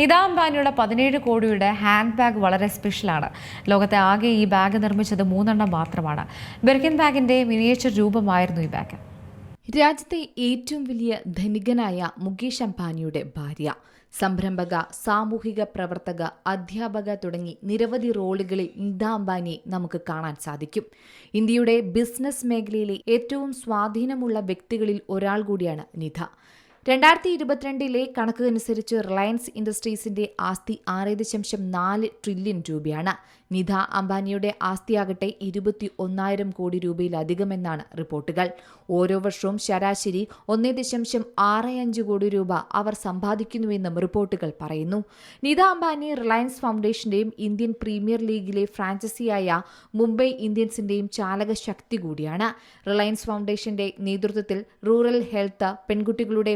നിതാ അംബാനിയുടെ പതിനേഴ് കോടിയുടെ ഹാൻഡ് ബാഗ് വളരെ സ്പെഷ്യലാണ്. ലോകത്തെ ആകെ ഈ ബാഗ് നിർമ്മിച്ചത് മൂന്നെണ്ണം മാത്രമാണ്. ബെർക്കിൻ ബാഗിന്റെ മിനിയേച്ചർ രൂപമായിരുന്നു ഈ ബാഗ്. രാജ്യത്തെ ഏറ്റവും വലിയ ധനികനായ മുകേഷ് അംബാനിയുടെ ഭാര്യ സംരംഭക സാമൂഹിക പ്രവർത്തക അധ്യാപക തുടങ്ങി നിരവധി റോളുകളിൽ നിത അംബാനിയെ നമുക്ക് കാണാൻ സാധിക്കും. ഇന്ത്യയുടെ ബിസിനസ് മേഖലയിലെ ഏറ്റവും സ്വാധീനമുള്ള വ്യക്തികളിൽ ഒരാൾ കൂടിയാണ് നിധ. രണ്ടായിരത്തി ഇരുപത്തിരണ്ടിലെ കണക്കനുസരിച്ച് റിലയൻസ് ഇൻഡസ്ട്രീസിന്റെ ആസ്തി ആറ് ദശാംശം നാല് ട്രില്യൺ രൂപയാണ്. നിധ അംബാനിയുടെ ആസ്തിയാകട്ടെ ഇരുപത്തി ഒന്നായിരം കോടി രൂപയിലധികമെന്നാണ് റിപ്പോർട്ടുകൾ. ഓരോ വർഷവും ശരാശരി ഒന്നേ ദശാംശം ആറ് അഞ്ച് കോടി രൂപ അവർ സമ്പാദിക്കുന്നുവെന്നും റിപ്പോർട്ടുകൾ പറയുന്നു. നിത അംബാനി റിലയൻസ് ഫൗണ്ടേഷന്റെയും ഇന്ത്യൻ പ്രീമിയർ ലീഗിലെ ഫ്രാഞ്ചൈസിയായ മുംബൈ ഇന്ത്യൻസിന്റെയും ചാലക ശക്തി കൂടിയാണ്. റിലയൻസ് ഫൗണ്ടേഷന്റെ നേതൃത്വത്തിൽ റൂറൽ ഹെൽത്ത് പെൺകുട്ടികളുടെ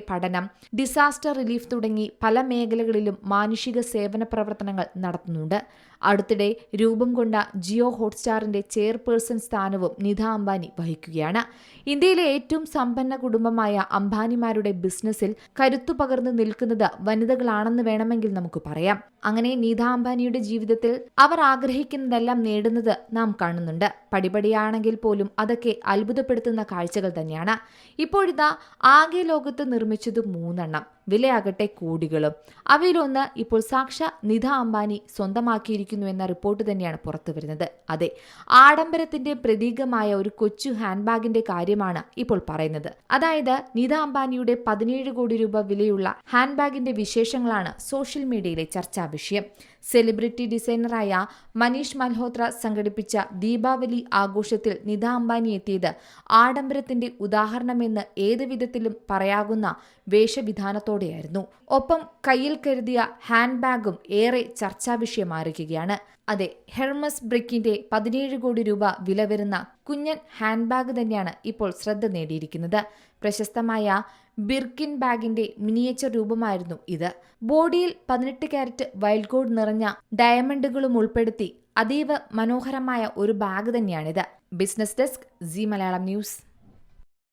ഡിസാസ്റ്റർ റിലീഫ് തുടങ്ങി പല മേഖലകളിലും മാനുഷിക സേവന പ്രവർത്തനങ്ങൾ നടത്തുന്നുണ്ട്. അടുത്തിടെ രൂപം കൊണ്ട ജിയോ ഹോട്ട്സ്റ്റാറിന്റെ ചെയർപേഴ്സൺ സ്ഥാനവും നിധ അംബാനി വഹിക്കുകയാണ്. ഇന്ത്യയിലെ ഏറ്റവും സമ്പന്ന കുടുംബമായ അംബാനിമാരുടെ ബിസിനസ്സിൽ കരുത്തു പകർന്നു നിൽക്കുന്നത് വനിതകളാണെന്ന് വേണമെങ്കിൽ നമുക്ക് പറയാം. അങ്ങനെ നീത അംബാനിയുടെ ജീവിതത്തിൽ അവർ ആഗ്രഹിക്കുന്നതെല്ലാം നേടുന്നത് നാം കാണുന്നുണ്ട്. പടിപടിയാണെങ്കിൽ പോലും അതൊക്കെ അത്ഭുതപ്പെടുത്തുന്ന കാഴ്ചകൾ തന്നെയാണ്. ഇപ്പോഴിതാ ആകെ ലോകത്ത് നിർമ്മിച്ചത് മൂന്നെണ്ണം. വിലയാകട്ടെ കോടികളും. അവയിലൊന്ന് ഇപ്പോൾ സാക്ഷ നിധ അംബാനി സ്വന്തമാക്കിയിരിക്കുന്നു എന്ന റിപ്പോർട്ട് തന്നെയാണ് പുറത്തു വരുന്നത്. അതെ ആഡംബരത്തിന്റെ പ്രതീകമായ ഒരു കൊച്ചു ഹാൻഡ് ബാഗിന്റെ കാര്യമാണ് ഇപ്പോൾ പറയുന്നത്. അതായത് നിധ അംബാനിയുടെ പതിനേഴ് കോടി രൂപ വിലയുള്ള ഹാൻഡ് ബാഗിന്റെ വിശേഷങ്ങളാണ് സോഷ്യൽ മീഡിയയിലെ ചർച്ചാ വിഷയം. സെലിബ്രിറ്റി ഡിസൈനറായ മനീഷ് മൽഹോത്ര സംഘടിപ്പിച്ച ദീപാവലി ആഘോഷത്തിൽ നിധ അംബാനി എത്തിയത് ആഡംബരത്തിന്റെ ഉദാഹരണമെന്ന് ഏത് വിധത്തിലും പറയാകുന്ന വേഷവിധാനത്തോടെയായിരുന്നു. ഒപ്പം കയ്യിൽ കരുതിയ ഹാൻഡ് ബാഗും ഏറെ ചർച്ചാ വിഷയമായിരിക്കുകയാണ് അതെ ഹെർമസ് ബ്രിക്കിന്റെ പതിനേഴ് കോടി രൂപ വില വരുന്ന കുഞ്ഞൻ ഹാൻഡ് ബാഗ് തന്നെയാണ് ഇപ്പോൾ ശ്രദ്ധ നേടിയിരിക്കുന്നത്. പ്രശസ്തമായ ബിർക്കിൻ ബാഗിന്റെ മിനിയേച്ചർ രൂപമായിരുന്നു ഇത്. ബോഡിയിൽ പതിനെട്ട് കാരറ്റ് വൈൽഡ് ഗോൾഡ് നിറഞ്ഞ ഡയമണ്ടുകളും ഉൾപ്പെടുത്തി അതീവ മനോഹരമായ ഒരു ബാഗ് തന്നെയാണിത്. Business desk Zee Malayalam news.